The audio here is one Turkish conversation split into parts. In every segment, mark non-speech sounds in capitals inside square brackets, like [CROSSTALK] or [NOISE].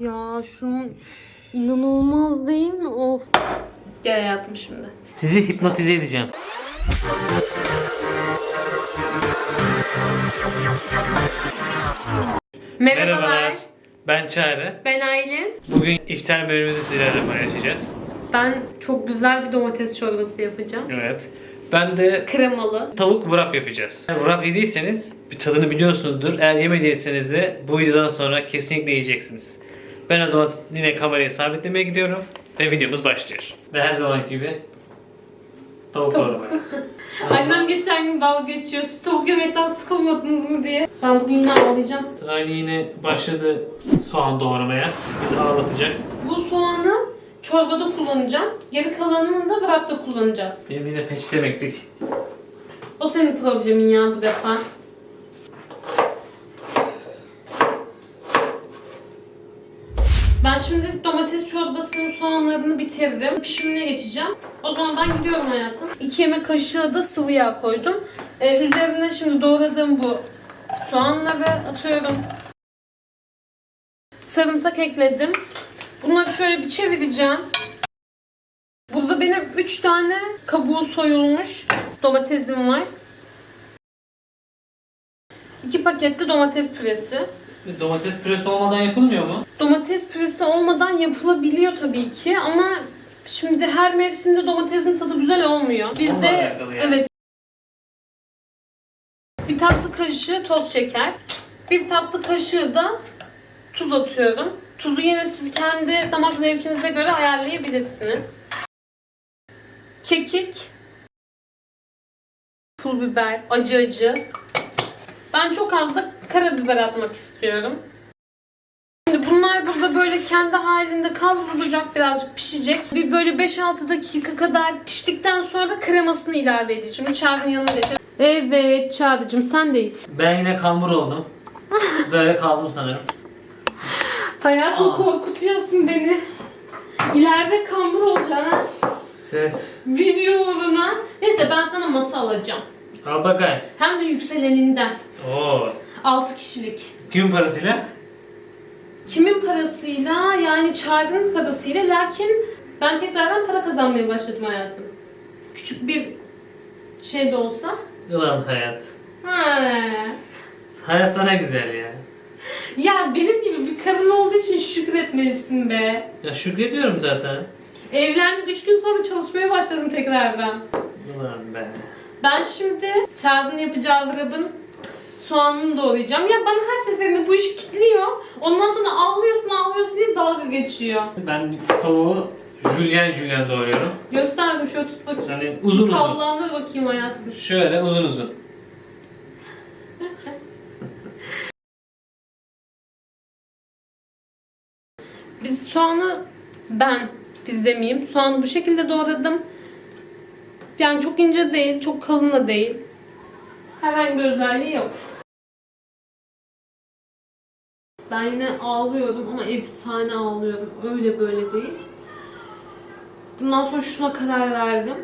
Ya şunun inanılmaz değil mi? Of. Gel hayatım şimdi. Sizi hipnotize edeceğim. Merhabalar. Ben Çağrı. Ben Aylin. Bugün iftar bölümümüzü sizlerle paylaşacağız. Ben çok güzel bir domates çorbası yapacağım. Evet. Ben de Kremalı. tavuk wrap yapacağız. Eğer Wrap yediyseniz bir tadını biliyorsunuzdur. Eğer yemediyseniz de bu videodan sonra kesinlikle yiyeceksiniz. Ben o zaman yine kamerayı sabitlemeye gidiyorum ve videomuz başlıyor. Ve her zaman gibi tavuk Tavuk. wrap. [LAUGHS] Annem geçen gün dalga geçiyor. Siz tavuk yemekten sıkılmadınız mı diye. Ben bugün yine ağlayacağım. Aynı yine başladı soğan doğramaya. Bizi ağlatacak. Bu soğanı çorbada kullanacağım. Geri kalanını da wrap'ta kullanacağız. Benim yine peçete eksik. O senin problemin ya bu defa. Ben şimdi domates çorbasının soğanlarını bitirdim. Pişimine geçeceğim. O zaman ben gidiyorum hayatım. 2 yemek kaşığı da sıvı yağ koydum. Ee, üzerine şimdi doğradığım bu soğanları atıyorum. Sarımsak ekledim. Bunları şöyle bir çevireceğim. Burada benim 3 tane kabuğu soyulmuş domatesim var. 2 pakette domates püresi. Domates püresi olmadan yapılmıyor mu? Domates püresi olmadan yapılabiliyor tabii ki ama şimdi her mevsimde domatesin tadı güzel olmuyor. Bizde yani. evet bir tatlı kaşığı toz şeker, bir tatlı kaşığı da tuz atıyorum. Tuzu yine siz kendi damak zevkinize göre ayarlayabilirsiniz. Kekik, pul biber, acı acı. Ben çok az da karabiber atmak istiyorum. Şimdi bunlar burada böyle kendi halinde kavrulacak birazcık pişecek. Bir böyle 5-6 dakika kadar piştikten sonra da kremasını ilave edeceğim. Çağrı'nın yanına geçelim. Evet Çağrı'cığım sendeyiz. Ben yine kambur oldum. [LAUGHS] Böyle kaldım sanırım. Hayatım Aa. korkutuyorsun beni. İleride kambur olacaksın ha. Evet. Video uğruna. Neyse ben sana masa alacağım. Al bakayım. Hem de yükseleninden. Oo. 6 kişilik. Kimin parasıyla? Kimin parasıyla yani Çağrı'nın parasıyla lakin ben tekrardan para kazanmaya başladım hayatım. Küçük bir şey de olsa. Ulan hayat. Ha. Hayat sana güzel ya. Ya benim gibi bir karın olduğu için şükretmelisin be. Ya şükrediyorum zaten. Evlendik 3 gün sonra çalışmaya başladım tekrardan. Ulan be. Ben şimdi Çağrı'nın yapacağı grabın soğanını doğrayacağım. Ya bana her seferinde bu iş kilitliyor. Ondan sonra ağlıyorsun ağlıyorsun diye dalga geçiyor. Ben tavuğu jülyen jülyen doğruyorum. Göster bir şöyle tut bakayım. Yani uzun uzun. Sallandır bakayım hayatım. Şöyle uzun uzun. [LAUGHS] Biz soğanı ben biz demeyeyim. Soğanı bu şekilde doğradım. Yani çok ince değil, çok kalın da değil. Herhangi bir özelliği yok. Ben yine ağlıyorum ama efsane ağlıyorum. Öyle böyle değil. Bundan sonra şuna karar verdim.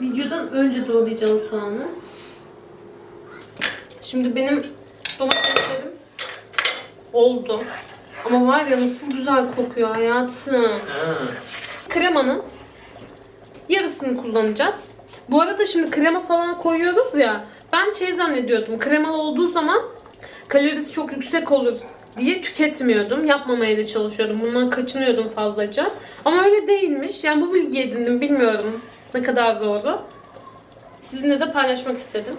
Videodan önce doğrayacağım soğanı. Şimdi benim domateslerim oldu. Ama var ya nasıl güzel kokuyor hayatım. Ha. Kremanın yarısını kullanacağız. Bu arada şimdi krema falan koyuyoruz ya. Ben şey zannediyordum. Kremalı olduğu zaman kalorisi çok yüksek olur diye tüketmiyordum. Yapmamaya da çalışıyordum. Bundan kaçınıyordum fazlaca. Ama öyle değilmiş. Yani bu bilgi edindim. Bilmiyorum ne kadar doğru. Sizinle de paylaşmak istedim.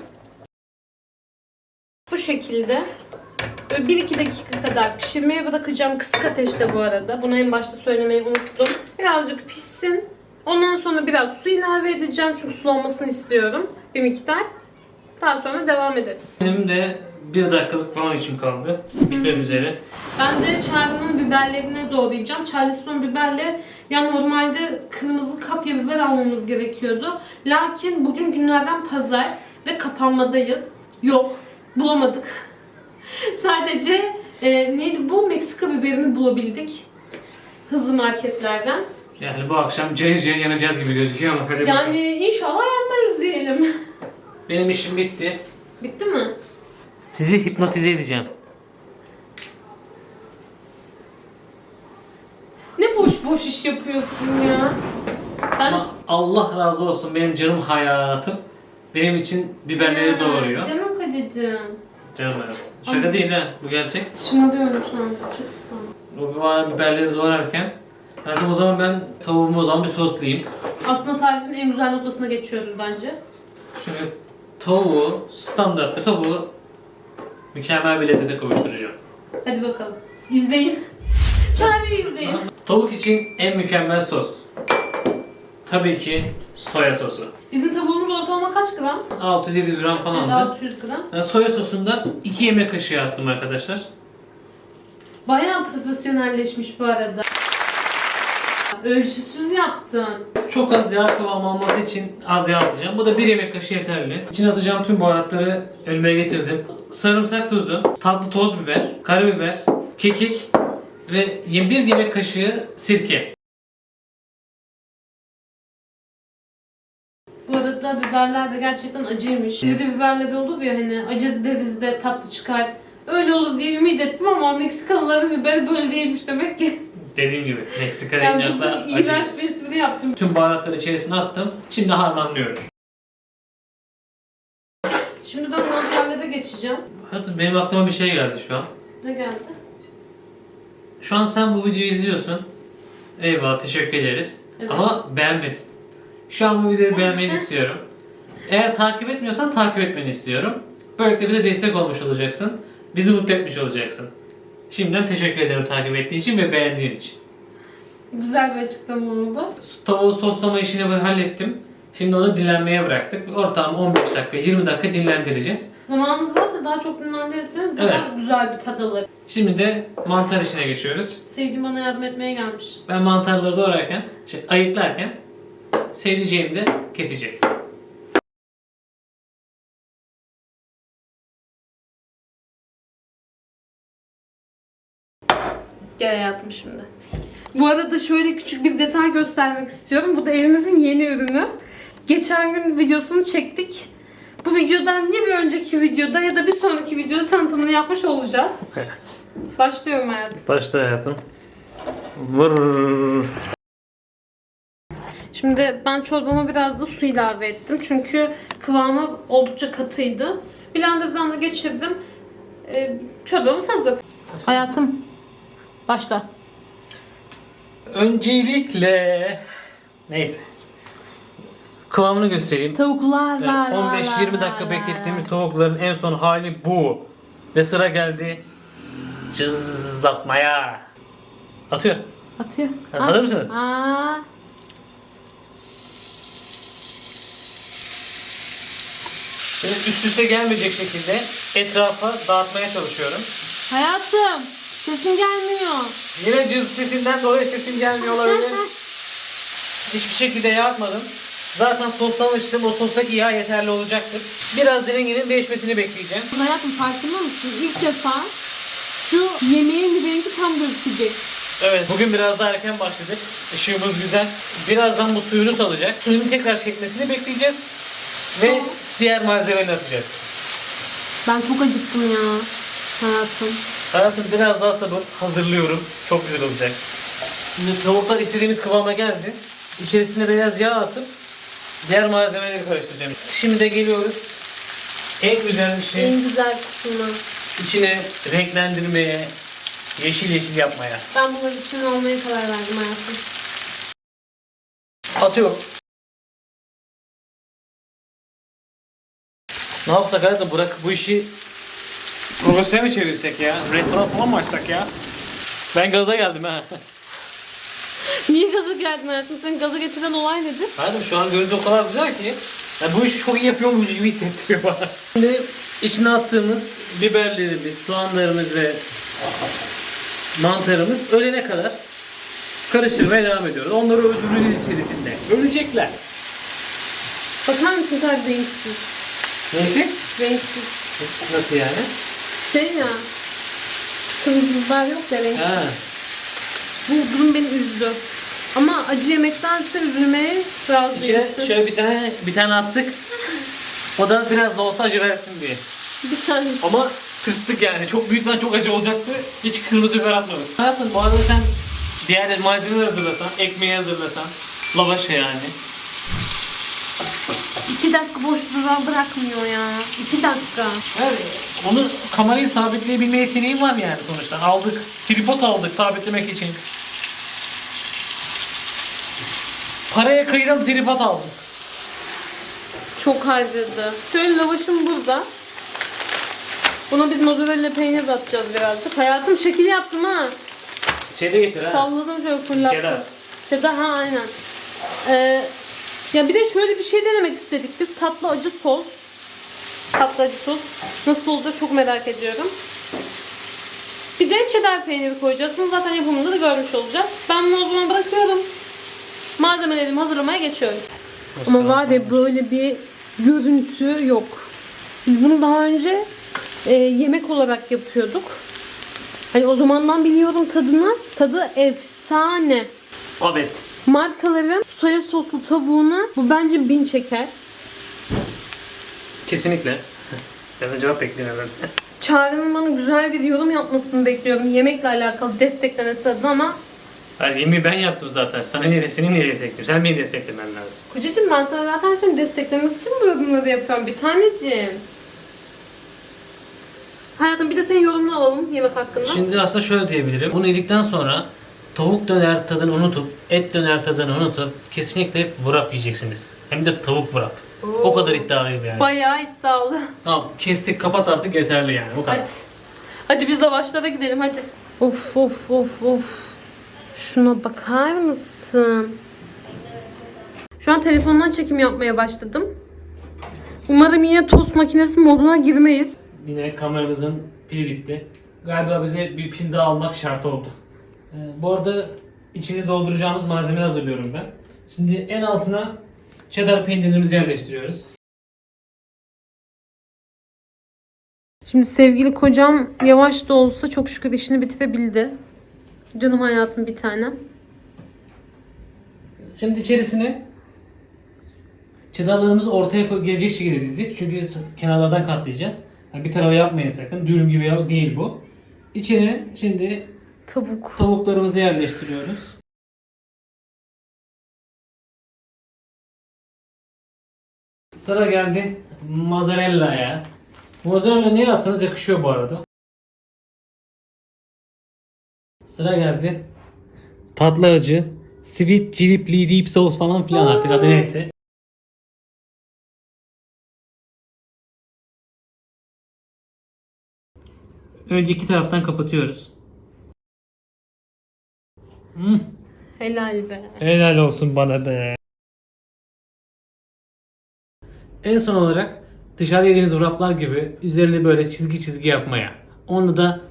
Bu şekilde Böyle 1-2 dakika kadar pişirmeye bırakacağım. Kısık ateşte bu arada. Bunu en başta söylemeyi unuttum. Birazcık pişsin. Ondan sonra biraz su ilave edeceğim. Çünkü sulu olmasını istiyorum. Bir miktar. Daha sonra devam ederiz. Benim de bir dakikalık falan için kaldı. Bitmek üzere. Ben de Çağrı'nın biberlerini doğrayacağım. Charleston biberle ya normalde kırmızı kapya biber almamız gerekiyordu. Lakin bugün günlerden pazar ve kapanmadayız. Yok. Bulamadık. [LAUGHS] Sadece e, neydi bu? Meksika biberini bulabildik. Hızlı marketlerden. Yani bu akşam cayır cayır yanacağız gibi gözüküyor ama hadi bakalım. Yani inşallah yanmayız diyelim. [LAUGHS] Benim işim bitti. Bitti mi? Sizi hipnotize edeceğim. boş iş yapıyorsun ya. Ben Allah razı olsun benim canım hayatım. Benim için biberleri Ya, doğuruyor. Canım kocacığım. Canım hayatım. Şaka değil ha bu gerçek. Şuna diyorum şu an. Çok O bana biberleri doğrarken Hayatım o zaman ben tavuğumu o zaman bir soslayayım. Aslında tarifin en güzel noktasına geçiyoruz bence. Şimdi tavuğu, standart bir tavuğu mükemmel bir lezzete kavuşturacağım. Hadi bakalım. İzleyin. [LAUGHS] Çareyi izleyin. Tavuk için en mükemmel sos. Tabii ki soya sosu. Bizim tavuğumuz ortalama kaç gram? 600-700 gram Evet, falandı. 600 gram. Ben soya sosunda 2 yemek kaşığı attım arkadaşlar. Bayağı profesyonelleşmiş bu arada. Ölçüsüz yaptın. Çok az yağ kıvamı alması için az yağ atacağım. Bu da 1 yemek kaşığı yeterli. İçine atacağım tüm baharatları önüme getirdim. Sarımsak tozu, tatlı toz biber, karabiber, kekik ve 1 yemek kaşığı sirke. Bu arada biberler de gerçekten acıymış. Bir de biberle de olur ya hani acı deriz de tatlı çıkar. Öyle olur diye ümit ettim ama Meksikalıların biberi böyle değilmiş demek ki. Dediğim gibi Meksika yani burada acı. iğrenç bir espri yaptım. Tüm baharatları içerisine attım. Şimdi harmanlıyorum. Şimdi ben mantarlara geçeceğim. Hatta benim aklıma bir şey geldi şu an. Ne geldi? Şu an sen bu videoyu izliyorsun. Eyvallah teşekkür ederiz. Evet. Ama beğenmedin. Şu an bu videoyu beğenmeni [LAUGHS] istiyorum. Eğer takip etmiyorsan takip etmeni istiyorum. Böylelikle bize destek olmuş olacaksın. Bizi mutlu etmiş olacaksın. Şimdiden teşekkür ederim takip ettiğin için ve beğendiğin için. Güzel bir açıklama oldu. Tavuğu soslama işini hallettim. Şimdi onu dinlenmeye bıraktık. Ortalama 15 dakika, 20 dakika dinlendireceğiz. Zamanınız varsa daha çok dinlendirirseniz daha Evet. güzel bir tad alır. Şimdi de mantar işine geçiyoruz. Sevgim bana yardım etmeye gelmiş. Ben mantarları doğrarken, şey, ayıklarken sevdiceğim de kesecek. Gel hayatım şimdi. Bu arada şöyle küçük bir detay göstermek istiyorum. Bu da evimizin yeni ürünü. Geçen gün videosunu çektik. Bu videodan ya bir önceki videoda ya da bir sonraki videoda tanıtımını yapmış olacağız. Evet. Başlıyorum hayatım. Başla hayatım. Vırrrr. Şimdi ben çorbama biraz da su ilave ettim. Çünkü kıvamı oldukça katıydı. Blender'dan da geçirdim. Ee, çorbamız hazır. Hayatım. Başla. Öncelikle neyse. Kıvamını göstereyim. Tavuklar Evet, la 15-20 la dakika beklettiğimiz la. tavukların en son hali bu. Ve sıra geldi cızlatmaya. Atıyor. Atıyor. Hazır mısınız? Aa. Şimdi üst üste gelmeyecek şekilde etrafa dağıtmaya çalışıyorum. Hayatım. Sesin gelmiyor. Yine cız sesinden dolayı sesim gelmiyor olabilir. [LAUGHS] Hiçbir şekilde yağmadım. Zaten soslamıştım. O sostaki yağ yeterli olacaktır. Biraz renginin değişmesini bekleyeceğim. Hayatım farkında mısın? İlk defa şu yemeğin rengi tam gözükecek. Evet. Bugün biraz daha erken başladık. Işığımız güzel. Birazdan bu suyunu salacak. Suyunu tekrar çekmesini bekleyeceğiz. Ve Tamam. diğer malzemeleri atacağız. Ben çok acıktım ya. Hayatım. Hayatım biraz daha sabır hazırlıyorum. Çok güzel olacak. Şimdi tavuklar istediğimiz kıvama geldi. İçerisine beyaz yağ atıp diğer malzemeleri karıştıracağım. Şimdi de geliyoruz. En güzel şey En güzel kısmı. içine renklendirmeye, yeşil yeşil yapmaya. Ben bunların içine almaya karar verdim hayatım. Atıyorum. Ne yapsak hayatım bırak bu işi profesyonel mi çevirsek ya? Restoran falan mı açsak ya? Ben gaza geldim ha. [LAUGHS] Niye gaza geldin hayatım? Seni gaza getiren olay nedir? Hayatım şu an görüntü o kadar güzel ki. Ya bu işi çok iyi yapıyormuş gibi hissettiriyor bana. Şimdi içine attığımız biberlerimiz, soğanlarımız ve mantarımız ölene kadar karıştırmaya devam ediyoruz. Onları öldürürüz içerisinde. Ölecekler. Bakar mısın kadar renksiz? Neyse? Renksiz. Nasıl yani? Şey ya. Kırmızı biber yok ya renksiz. Bu durum beni üzdü. Ama acı yemektense üzülmeye razıyım. İçine şöyle bir tane bir tane attık. O da biraz da olsa acı versin diye. Bir tane için. Ama tırstık yani. Çok büyükten çok acı olacaktı. Hiç kırmızı biber atmadık. Hayatım bu arada sen Diğer malzemeleri hazırlasan, ekmeği hazırlasan, lavaşı yani. İki dakika boşluğa bırakmıyor ya. İki dakika. Evet, onu kamerayı sabitleyebilme yeteneğim var yani sonuçta. Aldık, tripod aldık sabitlemek için. Paraya kıydım tripod aldım. Çok harcadı. Şöyle lavaşım burada. Buna biz mozzarella peynir de atacağız birazcık. Hayatım şekil yaptım ha. Şeyde getir ha. Salladım şöyle fırlattım. Cheddar. Cheddar ha aynen. Ee, ya bir de şöyle bir şey denemek istedik. Biz tatlı acı sos. Tatlı acı sos. Nasıl olacak çok merak ediyorum. Bir de cheddar peyniri koyacağız. Bunu zaten yapımında da görmüş olacağız. Ben bunu o zaman bırakıyorum. Malzemelerimi hazırlamaya geçiyorum. Ama var ya böyle bir görüntü yok. Biz bunu daha önce e, yemek olarak yapıyorduk. Hani o zamandan biliyorum tadını. Tadı efsane. Evet. Markaların soya soslu tavuğuna bu bence bin çeker. Kesinlikle. Ben de cevap bekliyorum herhalde. Çağrı'nın bana güzel bir yorum yapmasını bekliyorum. Yemekle alakalı desteklemesi adına ama Hayır yemeği ben yaptım zaten. Sana niye, senin niye destekliyorum? Sen beni desteklemen lazım. Kocacığım ben sana zaten seni desteklemek için bu yorumları yapıyorum bir taneciğim. Hayatım bir de senin yorumunu alalım yemek hakkında. Şimdi aslında şöyle diyebilirim. Bunu yedikten sonra tavuk döner tadını unutup, et döner tadını unutup kesinlikle wrap yiyeceksiniz. Hem de tavuk wrap. O kadar iddialıyım yani. Bayağı iddialı. Tamam kestik kapat artık yeterli yani. Bu kadar. Hadi. Hadi biz lavaşlara gidelim hadi. Of of of of. Şuna bakar mısın? Şu an telefondan çekim yapmaya başladım. Umarım yine tost makinesi moduna girmeyiz. Yine kameramızın pili bitti. Galiba bize bir pil daha almak şart oldu. Ee, bu arada içini dolduracağımız malzemeyi hazırlıyorum ben. Şimdi en altına cheddar peynirlerimizi yerleştiriyoruz. Şimdi sevgili kocam yavaş da olsa çok şükür işini bitirebildi. Canım hayatım bir tanem. Şimdi içerisine cheddarlarımızı ortaya gelecek şekilde dizdik. Çünkü kenarlardan katlayacağız. Yani bir tarafa yapmayın sakın. Dürüm gibi değil bu. İçine şimdi Tavuk. tavuklarımızı yerleştiriyoruz. Sıra geldi mozzarella'ya. Mozzarella neye atsanız yakışıyor bu arada. Sıra geldi. Tatlı acı. Sweet chili deep sauce falan filan artık adı neyse. Önce iki taraftan kapatıyoruz. Hmm. Helal be. Helal olsun bana be. En son olarak dışarıda yediğiniz wraplar gibi üzerini böyle çizgi çizgi yapmaya. Onda da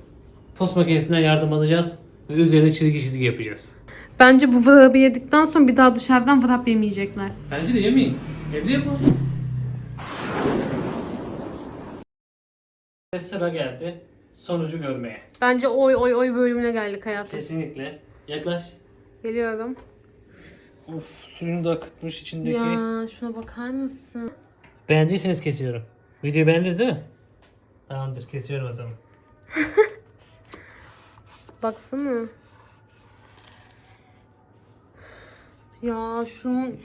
tost makinesinden yardım alacağız ve üzerine çizgi çizgi yapacağız. Bence bu wrap'ı yedikten sonra bir daha dışarıdan wrap yemeyecekler. Bence de yemeyin. Evde yapalım. Ve sıra geldi sonucu görmeye. Bence oy oy oy bölümüne geldik hayatım. Kesinlikle. Yaklaş. Geliyorum. Of suyunu da akıtmış içindeki. Ya şuna bakar mısın? Beğendiyseniz kesiyorum. Videoyu beğendiniz değil mi? Tamamdır kesiyorum o zaman. [LAUGHS] Baksana. Ya şunun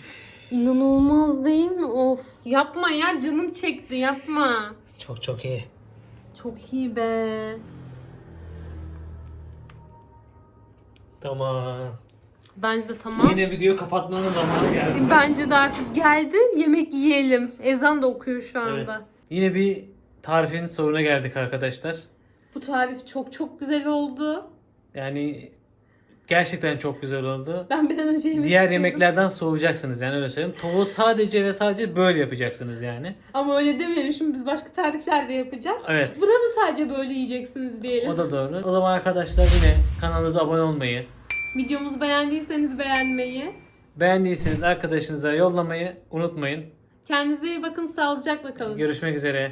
inanılmaz değil mi? Of yapma ya canım çekti yapma. Çok çok iyi. Çok iyi be. Tamam. Bence de tamam. Yine videoyu kapatmanın zamanı geldi. Bence de artık geldi. Yemek yiyelim. Ezan da okuyor şu anda. Evet. Yine bir tarifin sonuna geldik arkadaşlar. Bu tarif çok çok güzel oldu. Yani gerçekten çok güzel oldu. Ben bir an önce yemek Diğer istiyorum. yemeklerden soğuyacaksınız yani öyle söyleyeyim. Tavuğu sadece ve sadece böyle yapacaksınız yani. Ama öyle demeyelim şimdi biz başka tarifler de yapacağız. Evet. Buna mı sadece böyle yiyeceksiniz diyelim. O da doğru. O zaman arkadaşlar yine kanalımıza abone olmayı, Videomuzu beğendiyseniz beğenmeyi. beğendiyseniz arkadaşınıza yollamayı unutmayın. Kendinize iyi bakın. Sağlıcakla kalın. Görüşmek üzere.